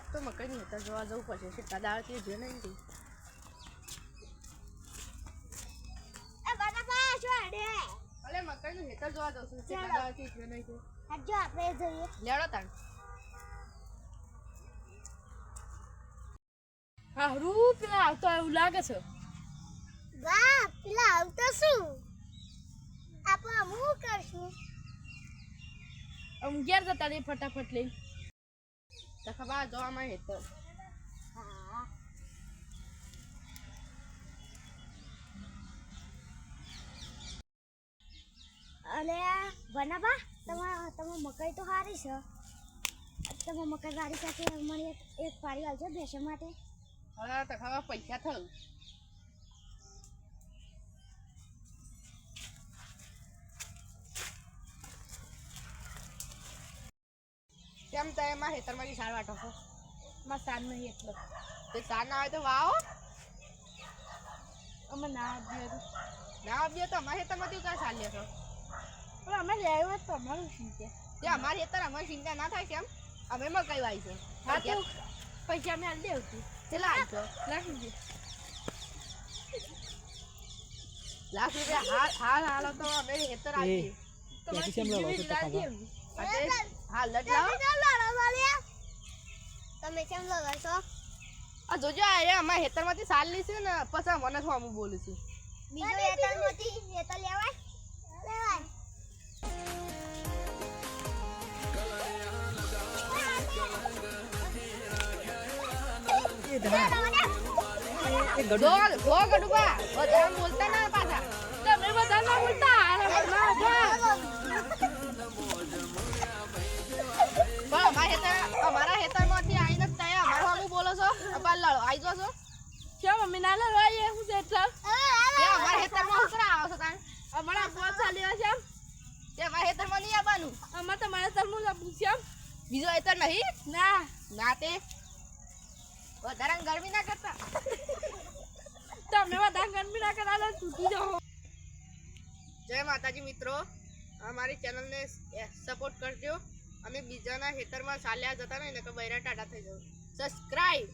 આજ તો મકઈ નહીં હતા જોવા જવું પડશે. કેટલા નહીં તી. અલે હેતર જોવા છું કેટલા નહીં. આપણે જોઈએ. તાણ. હારું પેલા આવતો એવું લાગે છે. વાહ પેલા આવતો શું? આપણે હું કરશું? ઘેર જતા રહી ફટાફટ લઈ. તો ખબર જોવામાં હેતર હા અલે બનાબા તમારા તમે મકાઈ તો સારી છે તમે મકાઈ વાળી સાથે મને એક પાડી આવજો ભેંસો માટે હવે તો ખબર પૈસા થયું કેમ તો એમાં હેતરમાંથી સાર વાટો છો? માં સાર નહીં એટલો. તે સાર ના હોય તો વાવો. અમે ના આપીએ ના આપીએ તો અમારે હેતરમાંથી ક્યાં સાર લેશો? પણ અમે લેવો તો અમારું ચિંતા તે અમારે હેતર અમારી ચિંતા ના થાય કેમ? અમે મકાઈ કઈ છે? હા તો પૈસા અમે આલી દેવું કેટલા આલશો લાખ રૂપિયા. લાખ રૂપિયા? હાલ હાલ હાલો તો અમે હેતર આપીએ. લાવો જીવી આપીએ. હા લટ તમે કેમ લગાવ છો? આ જોજો આ એ અમારા હેતરમાંથી સાલ લીસી ને પછી મને શું અમુક બોલું છું. બીજો એતલમાંથી એતલ લેવાય. લેવાય. જો જો ગડુબા બધા બોલતા ના પાછા. તમે બધા ના બોલતા. અરે ના જો છો કેમ મમ્મી ના લડવાય હું છે એટલે. અમારા હેતરમાં ઉતરા આવો છો તાણ. અમારા બોલ ચાલી છે તે અમારા હેતરમાં નહીં આવવાનું? અમાર તો મારા તરનું લાવું છે બીજો હેતર નહીં? ના. ના તે. વધારે ગરમી ના કરતા. તમે વધારે ગરમી ના કરા તૂટી જાઓ. જય માતાજી મિત્રો. અમારી ચેનલને સપોર્ટ કરજો. અમે બીજાના ખેતરમાં ચાલ્યા જતા નહીં ને તો બૈરા ટાટા થઈ જવું સબસ્ક્રાઈબ